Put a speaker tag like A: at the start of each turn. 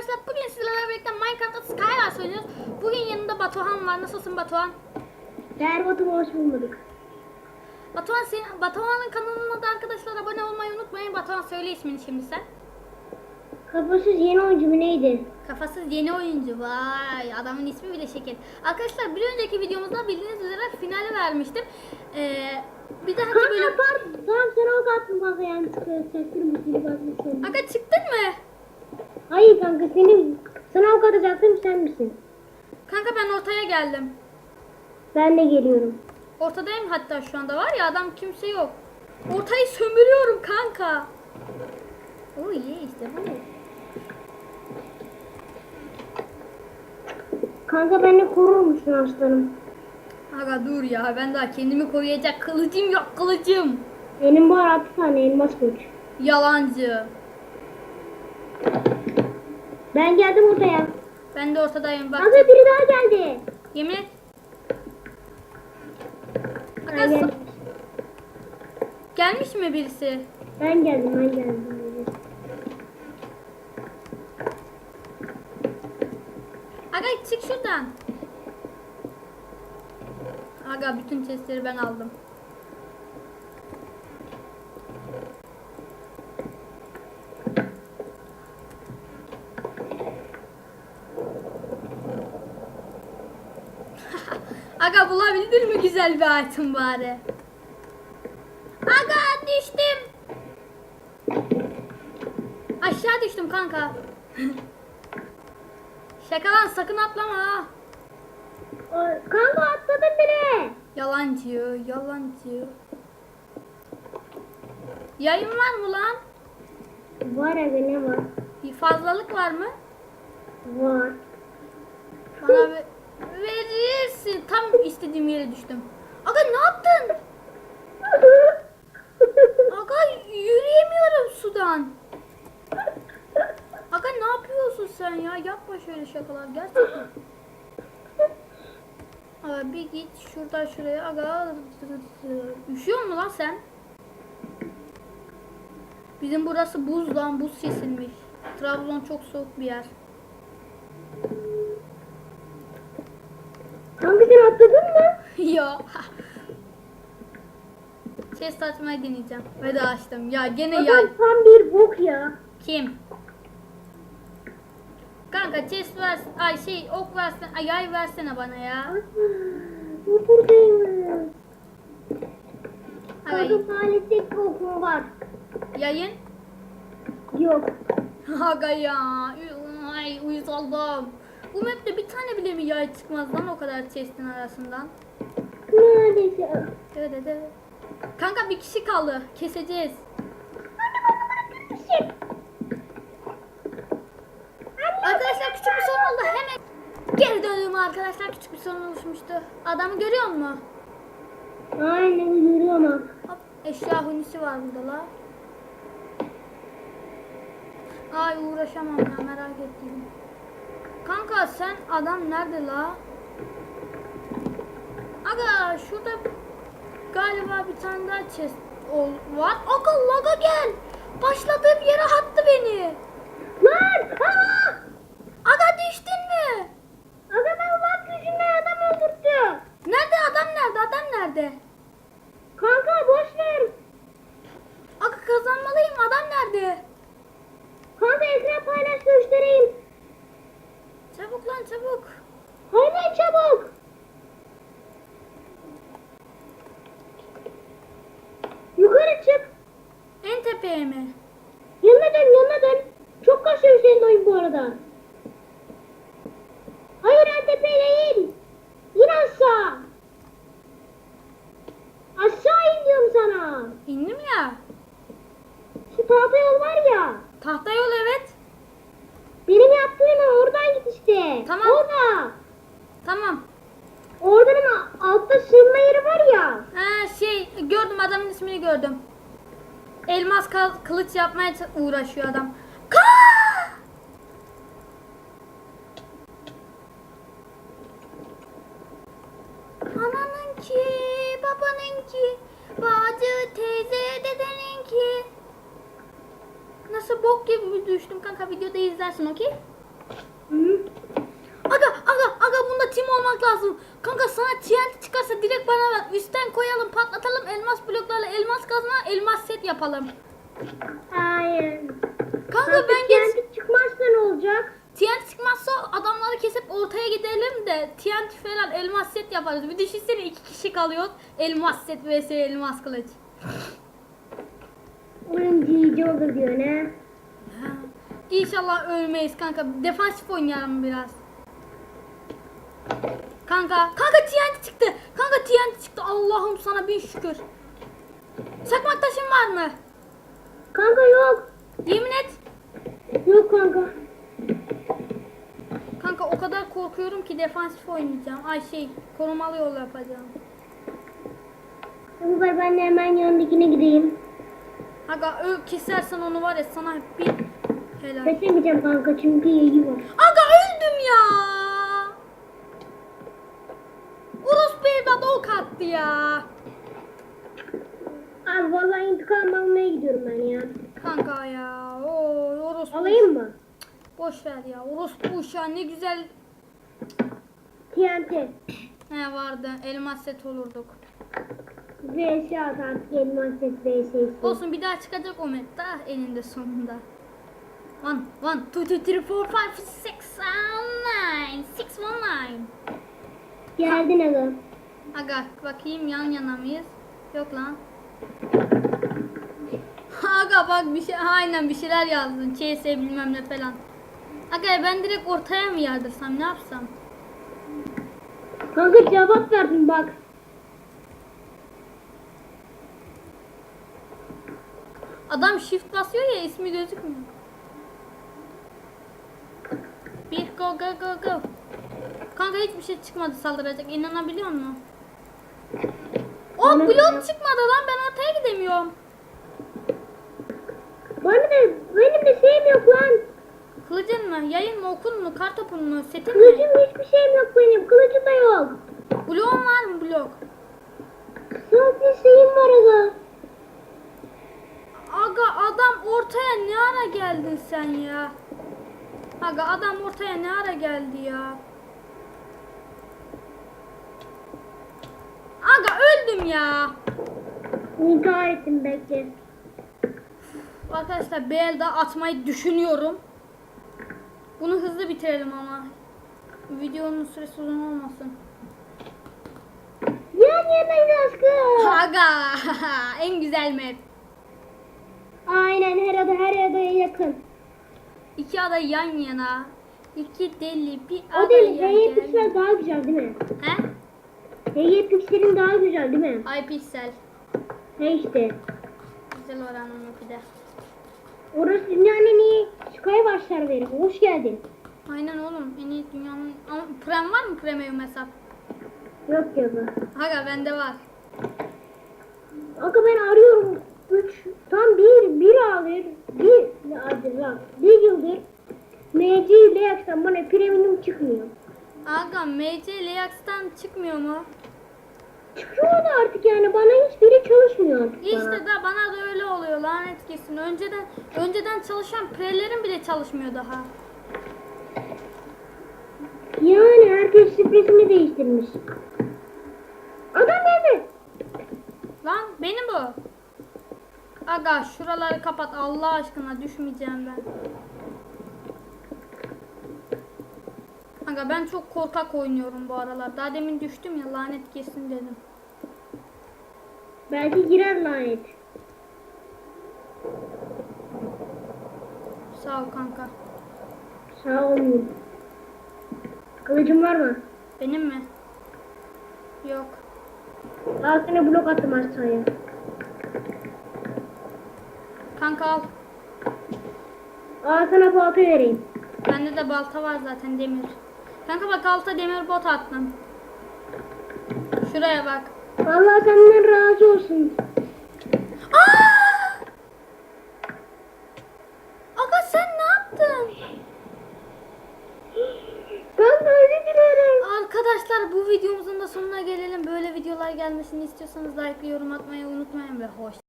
A: arkadaşlar bugün sizlerle birlikte Minecraft'ta Skywars oynuyoruz. Bugün yanında Batuhan var. Nasılsın Batuhan?
B: Berbat'ı hoş bulmadık.
A: Batuhan senin, Batuhan'ın kanalına da arkadaşlar abone olmayı unutmayın. Batuhan söyle ismini şimdi sen.
B: Kafasız yeni oyuncu mu neydi?
A: Kafasız yeni oyuncu. Vay adamın ismi bile şeker. Arkadaşlar bir önceki videomuzda bildiğiniz üzere finali vermiştim. Ee, bir dahaki
B: Kanka
A: bölüm...
B: pardon. Tamam sen ok attın bana yani çıkacaktım bir şey.
A: Aga çıktın mı?
B: Hayır kanka seni sana ok atacaktım sen misin?
A: Kanka ben ortaya geldim.
B: Ben de geliyorum.
A: Ortadayım hatta şu anda var ya adam kimse yok. Ortayı sömürüyorum kanka. O iyi işte bu.
B: Kanka beni korur musun aslanım?
A: Aga dur ya ben daha kendimi koruyacak kılıcım yok kılıcım.
B: Benim var 6 tane elmas koç.
A: Yalancı.
B: Ben geldim ortaya.
A: Ben de ortadayım bak.
B: Kanka biri daha geldi.
A: Yemin et. Aga,
B: Ben, gel-
A: sa- gelmiş mi birisi?
B: ben geldim ben geldim.
A: Aga çık şuradan. Aga bütün chestleri ben aldım. Aga bulabildin mi güzel bir item bari? Aga düştüm. Aşağı düştüm kanka. Şaka lan sakın atlama ha.
B: Kanka atladın bile.
A: Yalancı, yalancı. Yayın var mı lan?
B: Var abi ne var?
A: Bir fazlalık var mı?
B: Var.
A: Bana ve- verirsin. Tam istediğim yere düştüm. Aga ne yaptın? Aga yürüyemiyorum sudan. Aga ne yapıyorsun sen ya? Yapma şöyle şakalar gerçekten. Aga bir git şuradan şuraya. Aga üşüyor mu lan sen? Bizim burası buz lan buz kesilmiş. Trabzon çok soğuk bir yer.
B: Sen atladın mı?
A: ya. Chest açmayı deneyeceğim. Ve de açtım. Ya gene yay.
B: Adam tam bir bok ya.
A: Kim? Kanka chest ver, ay şey ok versen, ay yay versene bana ya.
B: Bu buradayım.
A: Ay,
B: Kanka maalesef bokum var.
A: yayın.
B: Yok.
A: Aga ya. Ay uyuz oldum. Bu map'te bir tane bile mi yay çıkmaz lan o kadar chest'in arasından?
B: Maalesef.
A: Evet evet. Kanka bir kişi kaldı. Keseceğiz. Arkadaşlar küçük bir sorun oldu. Hemen geri döndüm arkadaşlar. Küçük bir sorun oluşmuştu. Adamı görüyor musun?
B: Aynen yürüyorum.
A: Hop eşya hunisi var burada la. Ay uğraşamam ya merak ettim. Kanka sen adam nerede la? Aga şurada galiba bir tane daha chest ol- var. Aga laga gel. Başladığım yere attı beni.
B: Lan! Aa!
A: Aga düştün mü?
B: Aga ben lan gücümle adam öldürdüm.
A: Nerede adam nerede adam nerede?
B: Kanka boş ver.
A: Aga kazanmalıyım adam nerede?
B: Kanka ekran paylaş göstereyim.
A: Çabuk lan çabuk.
B: Hemen çabuk. Yukarı çık.
A: En tepeye mi?
B: Yanına dön yanına dön. Çok kasıyor senin oyun bu arada. Hayır en tepe değil. İn aşağı. Aşağı in diyorum sana.
A: İndim ya.
B: Şu tahta yol var ya.
A: Tahta yol evet.
B: Benim yaptığım oradan git işte.
A: Tamam.
B: Orada.
A: Tamam.
B: Oradan a- altta sığınma yeri var ya.
A: Ha şey gördüm adamın ismini gördüm. Elmas kılıç yapmaya uğraşıyor adam. Ka! Ananınki, babanınki, bacı, Nasıl bok gibi düştüm kanka videoda izlersin okey? Aga aga aga bunda tim olmak lazım. Kanka sana TNT çıkarsa direkt bana ver. Üstten koyalım patlatalım elmas bloklarla elmas kazma elmas set yapalım.
B: Hayır.
A: Kanka ben geç
B: kendi çıkmazsa ne olacak?
A: TNT çıkmazsa adamları kesip ortaya gidelim de TNT falan elmas set yaparız. Bir düşünsene iki kişi kalıyor. Elmas set vs elmas kılıç.
B: Oyun olur diyor ne?
A: İnşallah ölmeyiz kanka. Defansif oynayalım biraz. Kanka, kanka TNT çıktı. Kanka TNT çıktı. Allah'ım sana bin şükür. Çakmak taşın var mı?
B: Kanka yok.
A: Yemin et.
B: Yok kanka.
A: Kanka o kadar korkuyorum ki defansif oynayacağım. Ay şey, korumalı yol yapacağım.
B: Kanka ben de hemen yanındakine gideyim.
A: Aga ö kesersen onu var ya sana bir helal.
B: Kesemeyeceğim kanka çünkü yayı var.
A: Aga öldüm ya. Urus Beybat ok attı ya.
B: Abi vallahi intikam almaya gidiyorum ben ya.
A: Kanka ya. Oo, Urus
B: Alayım mı?
A: Boş ver ya. Urus bu uşağı ne güzel
B: TNT.
A: he vardı. Elmas set olurduk.
B: At artık elmas set VS'si.
A: Olsun bir daha çıkacak o meta eninde sonunda. One, one, two, two, three, four, five, six, nine, six, one, nine.
B: Geldin aga.
A: Aga bakayım yan yana mıyız? Yok lan. Aga bak bir şey aynen bir şeyler yazdın. CS bilmem ne falan. Aga ben direkt ortaya mı yardırsam ne yapsam?
B: Kanka cevap verdim bak.
A: Adam shift basıyor ya ismi gözükmüyor. Bir go go go go. Kanka hiçbir şey çıkmadı saldıracak inanabiliyor musun? O
B: Bana
A: blok çıkmadı lan ben ortaya gidemiyorum.
B: Bana da benim de şeyim yok lan.
A: Kılıcın mı, yayın mı, okun mu, kartopun mu, setin
B: Kılıcım
A: mi?
B: hiçbir şeyim yok benim. Kılıcım da yok.
A: Bloğun var mı blok?
B: Sadece şeyim var aga.
A: Ortaya ne ara geldin sen ya? Aga adam ortaya ne ara geldi ya? Aga öldüm ya.
B: İntihar ettim bekle.
A: Arkadaşlar BL daha atmayı düşünüyorum. Bunu hızlı bitirelim ama. Videonun süresi uzun olmasın.
B: Yan yanayız aşkım.
A: Aga en güzel map.
B: Aynen her ada her adaya yakın.
A: İki ada yan yana. İki deli bir
B: O
A: ada
B: değil.
A: yan
B: Hey
A: yana.
B: piksel daha güzel değil mi?
A: He?
B: Hey pikselin daha güzel değil mi?
A: Ay piksel.
B: He işte.
A: Güzel oranım yok bir de.
B: Orası dünyanın en iyi Skywars serveri. Hoş geldin.
A: Aynen oğlum. En iyi dünyanın... Ama Prem var mı premium hesap?
B: Yok ya bu.
A: Aga bende var.
B: Aga ben arıyorum. Üç, tam bir, bir alır. Bir, hadi lan. Bir yıldır MC ile yaksam bana premium çıkmıyor.
A: Aga MC Leax'tan çıkmıyor mu?
B: Çıkıyor da artık yani bana hiçbiri çalışmıyor artık
A: İşte
B: bana.
A: da bana da öyle oluyor lanet kesin. Önceden önceden çalışan prelerin bile çalışmıyor daha.
B: Yani herkes şifresini değiştirmiş. Adam geldi.
A: Lan benim bu. Aga şuraları kapat Allah aşkına düşmeyeceğim ben. Aga ben çok korkak oynuyorum bu aralar. Daha demin düştüm ya lanet kesin dedim.
B: Belki girer lanet.
A: Sağ ol kanka.
B: Sağ olun. Kılıcım var mı?
A: Benim mi? Yok.
B: Al sana blok attım aşağıya.
A: Kanka al.
B: Al sana balta vereyim.
A: Bende de balta var zaten demir. Kanka bak alta demir bot attım. Şuraya bak.
B: Vallahi senden razı olsun.
A: Aa! Aga sen ne yaptın?
B: Ben özür dilerim.
A: Arkadaşlar bu videomuzun da sonuna gelelim. Böyle videolar gelmesini istiyorsanız like ve yorum atmayı unutmayın ve hoş.